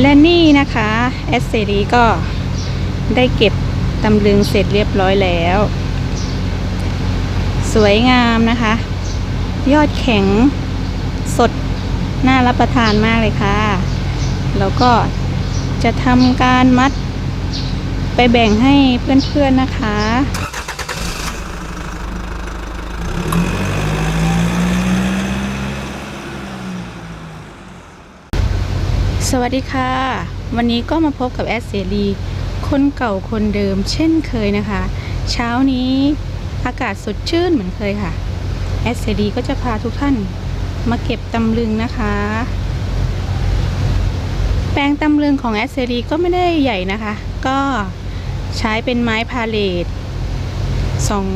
และนี่นะคะแอสเซรีก็ได้เก็บตำลึงเสร็จเรียบร้อยแล้ว สวยงามนะคะ ยอดแข็งสดน่ารับประทานมากเลยค่ะ แล้วก็จะทำการมัดไปแบ่งให้เพื่อนๆนะคะ สวัสดีค่ะ วันนี้ก็มาพบกับแอดเสรีคนเก่าคนเดิมเช่นเคยนะคะ เช้านี้อากาศสดชื่นเหมือนเคยค่ะแอดเสรีก็จะพาทุกท่านมาเก็บตำลึงนะคะ แปลงตำลึงของแอดเสรีก็ไม่ได้ใหญ่นะคะ ก็ใช้เป็นไม้พาเลทสอง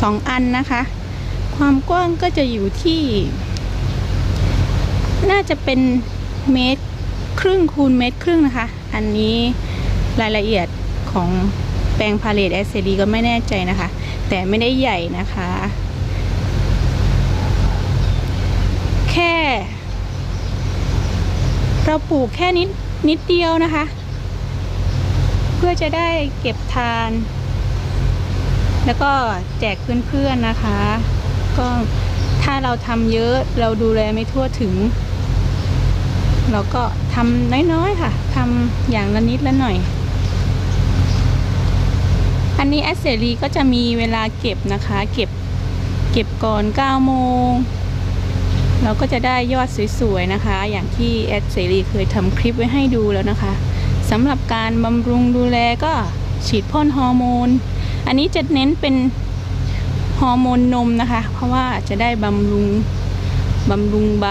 สองอันนะคะ ความกว้างก็จะอยู่ที่ น่าจะเป็นเมตร ครึ่งคูณเมตรครึ่งนะคะ อันนี้รายละเอียดของแปลงพาเลตแอสเซดีก็ไม่แน่ใจนะคะ แต่ไม่ได้ใหญ่นะคะ แค่ เราปลูกแค่นิดนิดเดียวนะคะ เพื่อจะได้เก็บทาน แล้วก็แจกเพื่อนๆนะคะ ก็ถ้าเราทำเยอะเราดูแลไม่ทั่วถึง เราก็ทำน้อยๆค่ะทำอย่างละนิดละหน่อย อันนี้แอสเซรีก็จะมีเวลาเก็บนะคะ เก็บเก็บก่อน 9 โมง เราก็จะได้ยอดสวยๆนะคะ อย่างที่แอดเซรีเคยทำคลิปไว้ให้ดูแล้วนะคะสำหรับการบำรุงดูแลก็ฉีดพ่นฮอร์โมน อันนี้จะเน้นเป็นฮอร์โมนนมนะคะ เพราะว่าจะได้บำรุงบำรุงใบ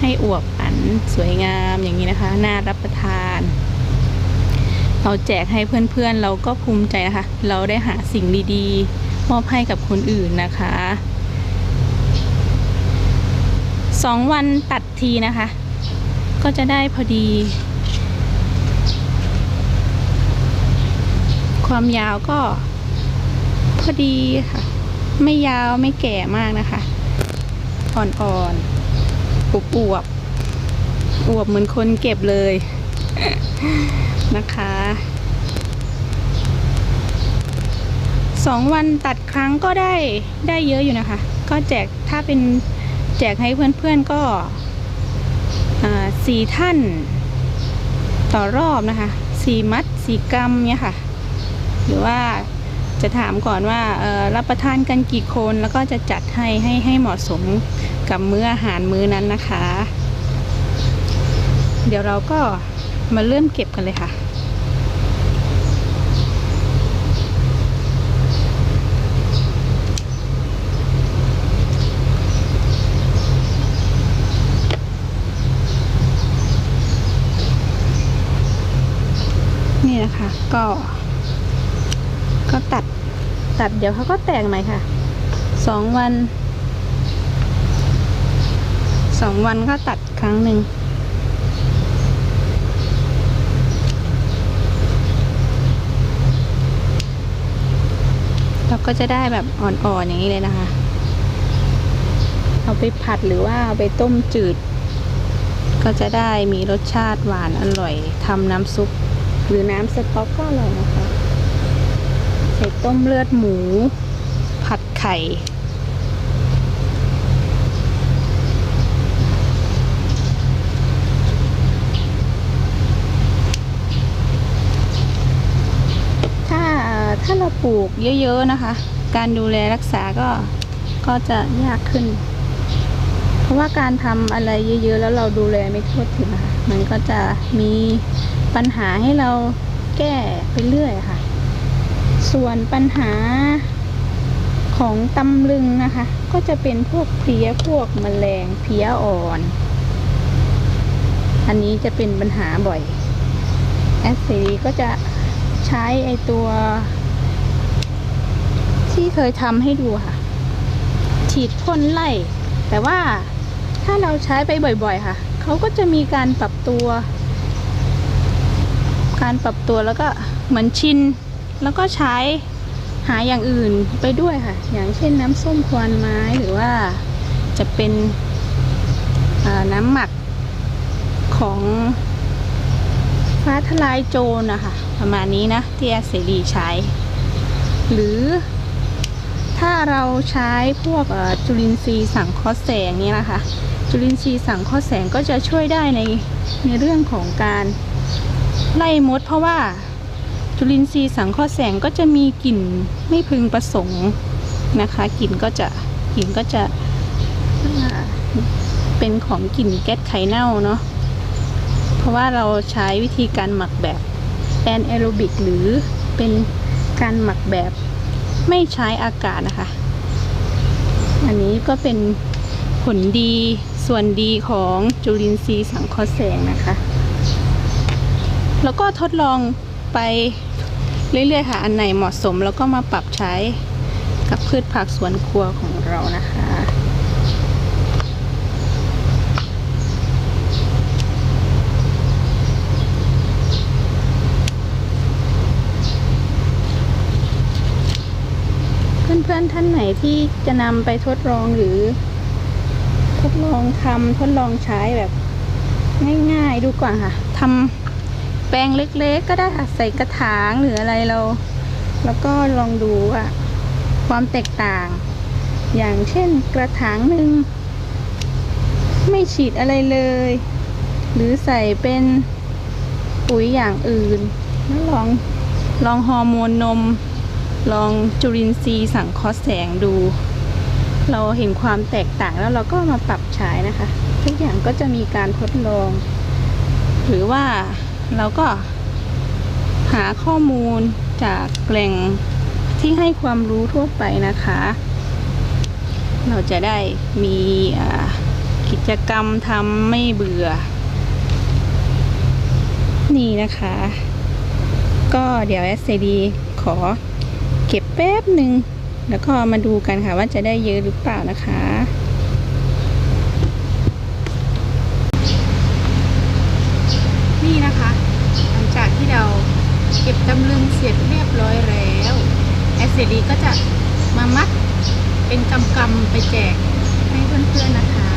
ให้อวบ สวยงามอย่างนี้นะคะ น่ารับประทาน เราแจกให้เพื่อนๆ เราก็ภูมิใจนะคะ เราได้หาสิ่งดีๆ มอบให้กับคนอื่นนะคะสองวันตัดทีนะคะ ก็จะได้พอดี ความยาวก็พอดีค่ะ ไม่ยาวไม่แก่มากนะคะ อ่อนๆอวบอวบ อวบเหมือนคนเก็บเลยนะคะสองวันตัดครั้งก็ได้ได้เยอะอยู่นะคะ ก็แจกถ้าเป็นแจกให้เพื่อนๆก็อ่าสี่ท่าน ต่อรอบนะคะสี่มัดสี่กรัมเนี่ยค่ะ หรือว่าจะถามก่อนว่ารับประทานกันกี่คนแล้วก็จะจัดให้ให้ให้เหมาะสมกับมื้ออาหารมื้อนั้นนะคะ เดี๋ยวเราก็มาเริ่มเก็บกันเลยค่ะนี่นะคะก็ ก็ตัดตัดเดี๋ยวเขาก็แตกใหม่ค่ะสองวันสองวันก็ตัดครั้งหนึ่ง เรา ก็จะได้แบบอ่อนๆอย่างนี้เลยนะคะ เอาไปผัดหรือว่าเอาไปต้มจืด ก็จะได้มีรสชาติหวานอร่อยทำน้ำซุป หรือน้ำสต๊อกก็อร่อยนะคะใส่ต้มเลือดหมู ผัดไข่ ถ้า ถ้าเราปลูกเยอะๆนะคะ การดูแลรักษาก็ก็จะยากขึ้น เพราะว่าการทำอะไรเยอะๆ แล้วเราดูแลไม่ทั่วถึงค่ะมันก็จะมีปัญหาให้เราแก้ไปเรื่อยค่ะ ส่วนปัญหาของตำลึงนะคะ ก็จะเป็นพวกเพี้ยพวกแมลงเพี้ยอ่อน อันนี้จะเป็นปัญหาบ่อยแอสซีก็จะใช้ไอตัว ที่เคยทำให้ดูค่ะ ฉีดพ่นไล่ แต่ว่าถ้าเราใช้ไปบ่อยๆ ค่ะ เขาก็จะมีการปรับตัว การปรับตัวแล้วก็เหมือนชิน แล้วก็ใช้หาอย่างอื่นไปด้วยค่ะ อย่างเช่นน้ำส้มควันไม้หรือว่าจะเป็นน้ำหมักของฟ้าทลายโจรนะคะประมาณนี้นะที่แอดเสรีใช้ หรือ ถ้าเราใช้พวกจุลินทรีย์สังเคราะห์แสงนี่นะคะ จุลินทรีย์สังเคราะห์แสงก็จะช่วยได้ในในเรื่องของการไล่มด เพราะว่าจุลินทรีย์สังเคราะห์แสงก็จะมีกลิ่นไม่พึงประสงค์นะคะกลิ่นก็จะกลิ่นก็จะเป็นของกลิ่นแก๊สไข่เน่าเนาะเพราะว่าเราใช้วิธีการหมักแบบแอนแอโรบิกหรือเป็นการหมักแบบ ไม่ใช้อากาศนะคะ อันนี้ก็เป็นผลดีส่วนดีของจุลินทรีย์สังเคราะห์แสงนะคะ แล้วก็ทดลองไปเรื่อยๆค่ะ อันไหนเหมาะสมแล้วก็มาปรับใช้กับพืชผักสวนครัวของเรานะคะ เพื่อนๆท่านไหนที่จะนำไปทดลองหรือ ทดลองทำทดลองใช้แบบ ง่ายๆดูก่อนค่ะทำแปลงเล็กๆ ก็ได้ค่ะใส่กระถางหรืออะไรเรา แล้วก็ลองดูว่าความแตกต่าง อย่างเช่นกระถางหนึ่งไม่ฉีดอะไรเลย หรือใส่เป็นปุ๋ยอย่างอื่นแล้วลองลองฮอร์โมนนม ลองจุลินทรีย์สังเคราะห์แสงดู เราเห็นความแตกต่างแล้วเราก็มาปรับใช้นะคะ ทุกอย่างก็จะมีการทดลอง หรือว่าเราก็หาข้อมูลจากแหล่งที่ให้ความรู้ทั่วไปนะคะ เราจะได้มีกิจกรรมทำไม่เบื่อ นี่นะคะ ก็เดี๋ยว SCD ขอ เก็บแป๊บหนึ่งแล้วก็มาดูกันค่ะว่าจะได้เยอะหรือเปล่านะคะนี่นะคะ หลังจากที่เราเก็บตำลึงเสร็จเรียบร้อยแล้วแอสเซดีก็จะมามัดเป็นกำกำๆไปแจกให้เพื่อนๆนะคะ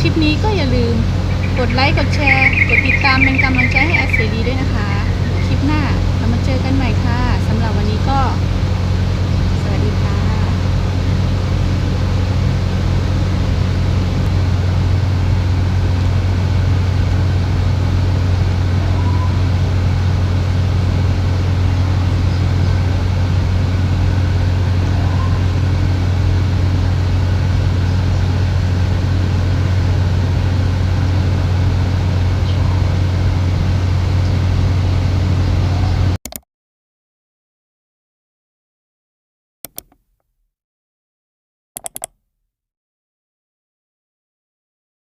คลิปนี้ก็อย่าลืมกดไลค์ กดแชร์ กดติดตามเป็นกำลังใจให้แอดเสรีด้วยนะคะ คลิปหน้าเรามาเจอกันใหม่ค่ะสำหรับวันนี้ก็